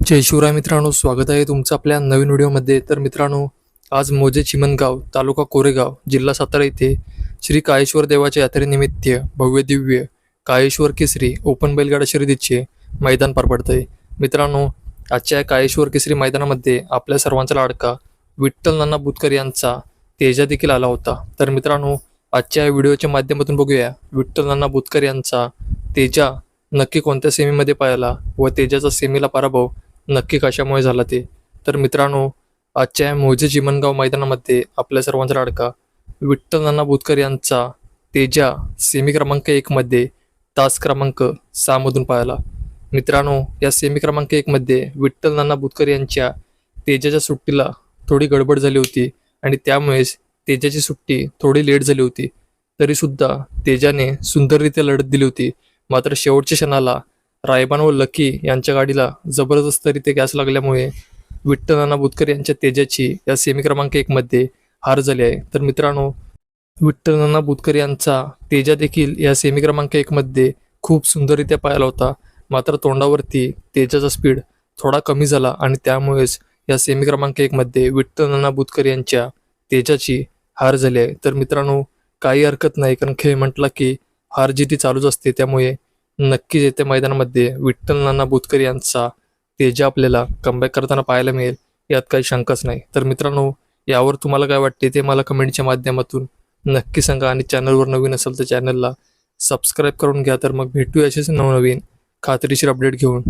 जय शिवराय मित्रांनो स्वागत आहे तुमचं आपल्या नवीन व्हिडिओमध्ये. तर मित्रांनो आज मोजे चिमनगाव तालुका कोरेगाव जिल्हा सातारा येथे श्री काळेश्वर देवाच्या यात्रेनिमित्त भव्य दिव्य काळेश्वर केसरी ओपन बैलगाडा शर्यतीचे मैदान पार पडत आहे मित्रांनो आजच्या या काळेश्वर केसरी मैदानामध्ये आपल्या सर्वांचा लाडका विठ्ठल नाना बुतकर यांचा तेजा देखील आला होता. तर मित्रांनो आजच्या या व्हिडिओच्या माध्यमातून बघूया विठ्ठल नाना बुतकर यांचा तेजा नक्की कोणत्या सेमीमध्ये पाहिला व तेजाचा सेमीला पराभव नक्की कशामुळे झाला ते? तर मित्रांनो आजच्या या मोजे चिमनगाव मैदानामध्ये आपल्या सर्वांचा लाडका विठ्ठल नाना बुतकर यांचा तेजा सेमी क्रमांक एकमध्ये तास क्रमांक सहामधून पाहिला. मित्रांनो या सेमी क्रमांक एकमध्ये विठ्ठल नाना बुतकर यांच्या तेजाच्या सुट्टीला थोडी गडबड झाली होती आणि त्यामुळेच तेजाची सुट्टी थोडी लेट झाली होती. तरीसुद्धा तेजाने सुंदररित्या लढत दिली होती. मात्र शेवटच्या क्षणाला रायबान व लकी यांच्या गाडीला जबरदस्तरित्या गॅस लागल्यामुळे विठ्ठल नाना बुतकर यांच्या तेजाची या सेमी क्रमांक एकमध्ये हार झाली आहे. तर मित्रांनो विठ्ठल नाना बुतकर यांचा तेजा देखील या सेमी क्रमांक एकमध्ये खूप सुंदररित्या पाहिला होता. मात्र तोंडावरती तेजाचा स्पीड थोडा कमी झाला आणि त्यामुळेच या सेमी क्रमांक एकमध्ये विठ्ठल नाना बुतकर यांच्या तेजाची हार झाली आहे. तर मित्रांनो काही हरकत नाही कारण खेळ म्हटला की हार जिती चालूच असते त्यामुळे नक्कीच येत्या मैदानामध्ये विठ्ठल नाना बुतकर यांचा तेजा आपल्याला कमबॅक करताना पाहायला मिळेल यात काही शंकाच नाही. तर मित्रांनो यावर तुम्हाला काय वाटते ते मला कमेंटच्या माध्यमातून नक्की सांगा आणि चॅनलवर नवीन असेल तर चॅनलला सबस्क्राईब करून घ्या. तर मग भेटूया असेच नवनवीन खात्रीशीर अपडेट घेऊन.